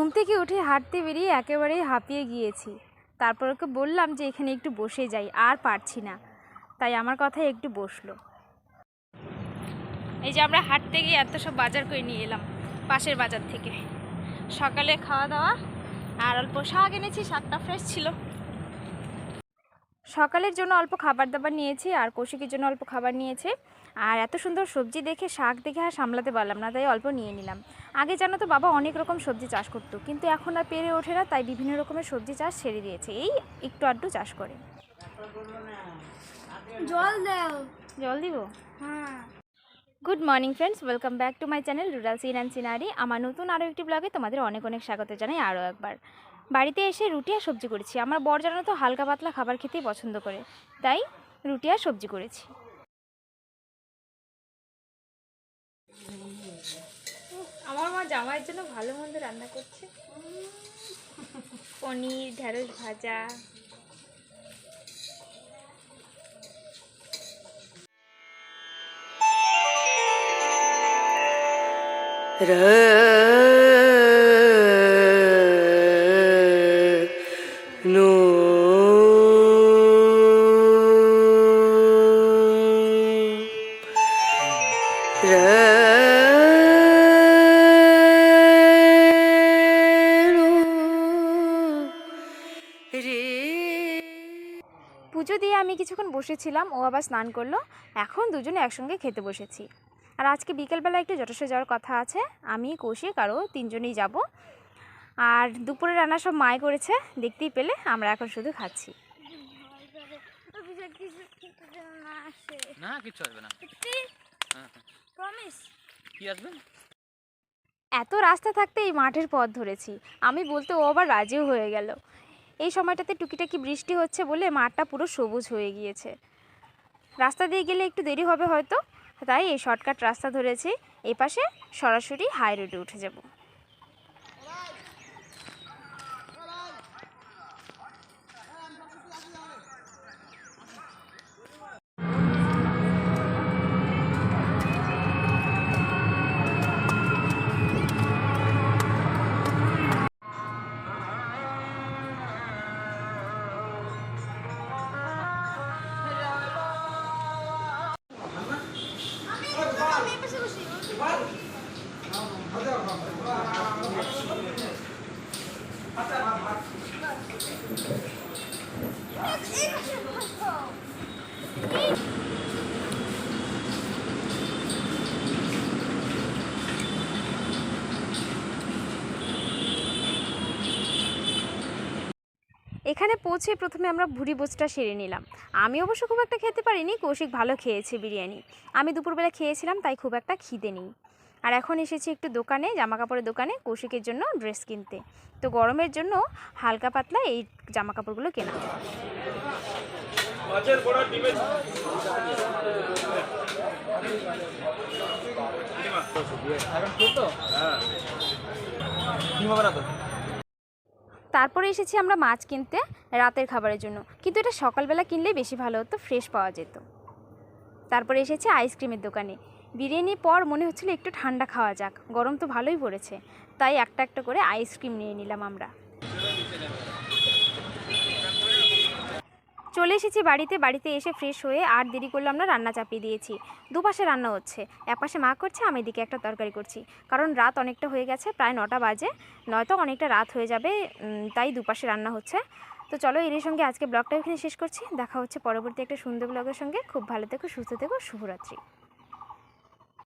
ঘুম থেকে উঠে হাঁটতে বেরিয়ে একেবারেই হাঁপিয়ে গিয়েছি। তারপর ওকে বললাম যে এখানে একটু বসে যাই, আর পারছি না। তাই আমার কথায় একটু বসল। এই যে আমরা হাঁটতে গিয়ে এত সব বাজার করে নিয়ে এলাম, পাশের বাজার থেকে। সকালে খাওয়া দাওয়া আর অল্প শাক এনেছি, শাকটা ফ্রেশ ছিল। সকালের জন্য অল্প খাবার দাবার নিয়েছি আর কৌশিকের জন্য অল্প খাবার নিয়েছে। আর এত সুন্দর সবজি দেখে শাক দেখে আর সামলাতে পারলাম না তাই অল্প নিয়ে নিলাম। আগে জানো তো বাবা অনেক রকম সবজি চাষ করতো কিন্তু এখন আর পেরে ওঠে না তাই বিভিন্ন রকমের সবজি চাষ ছেড়ে দিয়েছে। এই একটু আধটু চাষ করে। জল দাও। জল দিব? হ্যাঁ। Good morning friends welcome back to my channel rural scene and scenery আমার নতুন আরও একটি ব্লগে তোমাদের অনেক অনেক স্বাগত জানাই আরও একবার। বাড়িতে এসে রুটি আর সবজি করেছি। আমার বর জানো তো হালকা পাতলা খাবার খেতেই পছন্দ করে। তাই রুটি আর সবজি করেছি। আমার মা জামাইয়ের জন্য ভালো মন্দ রান্না করছে। পনির ঢেঁড়স ভাজা। নো পুজো দিয়ে আমি কিছুক্ষণ বসেছিলাম ও আবার স্নান করল। এখন দুজনে একসঙ্গে খেতে বসেছি। আর আজকে বিকেলবেলা একটু জটসে যাওয়ার কথা আছে। আমি কৌশিক আরও তিনজনেই যাব। আর দুপুরে রান্না সব মায় করেছে দেখতেই পেলে আমরা এখন শুধু খাচ্ছি। না কিচ্ছু আসবে না। কি আসবে? এত রাস্তা থাকতে এই মাঠের পথ ধরেছি। আমি বলতে ও আবার রাজিও হয়ে গেল। এই সময়টাতে টুকিটাকি বৃষ্টি হচ্ছে বলে মাঠটা পুরো সবুজ হয়ে গিয়েছে। রাস্তা দিয়ে গেলে একটু দেরি হবে হয়তো। তাই এই শর্টকাট রাস্তা ধরেছি। এই পাশে সরাসরি হাই রোডে উঠে যাব। এখানে পৌঁছে প্রথমে আমরা ভুড়ি বোচটা সেরে নিলাম। আমি অবশ্য খুব একটা খেতে পারিনি, কৌশিক ভালো খেয়েছে বিরিয়ানি। আমি দুপুরবেলা খেয়েছিলাম, তাই খুব একটা খিদে নেই। আর এখন এসেছি একটু দোকানে জামা কাপড়ের দোকানে, কৌশিকের জন্য ড্রেস কিনতে। তো গরমের জন্য হালকা পাতলা এই জামা কাপড়গুলো কেনা। তারপরে এসেছি আমরা মাছ কিনতে, রাতের খাবারের জন্য। কিন্তু এটা সকালবেলা কিনলেই বেশি ভালো হতো ফ্রেশ পাওয়া যেত। তারপরে এসেছি আইসক্রিমের দোকানে। বিরিয়ানির পর মনে হচ্ছিল একটু ঠান্ডা খাওয়া যাক, গরম তো ভালোই পড়েছে। তাই একটা একটা করে আইসক্রিম নিয়ে নিলাম আমরা। চলে এসেছি বাড়িতে বাড়িতে এসে ফ্রেশ হয়ে আর দেরি করলে আমরা রান্না চাপিয়ে দিয়েছি। দুপাশে রান্না হচ্ছে। একপাশে মা করছে, আমি এদিকে একটা তরকারি করছি। কারণ রাত অনেকটা হয়ে গেছে, প্রায় নটা বাজে। নয়তো অনেকটা রাত হয়ে যাবে তাই দুপাশে রান্না হচ্ছে। তো চলো এর সঙ্গে আজকে ব্লগটা এখানে শেষ করছি। দেখা হচ্ছে পরবর্তী একটা সুন্দর ব্লগের সঙ্গে। খুব ভালো থেকো, সুস্থ থেকো, শুভরাত্রি।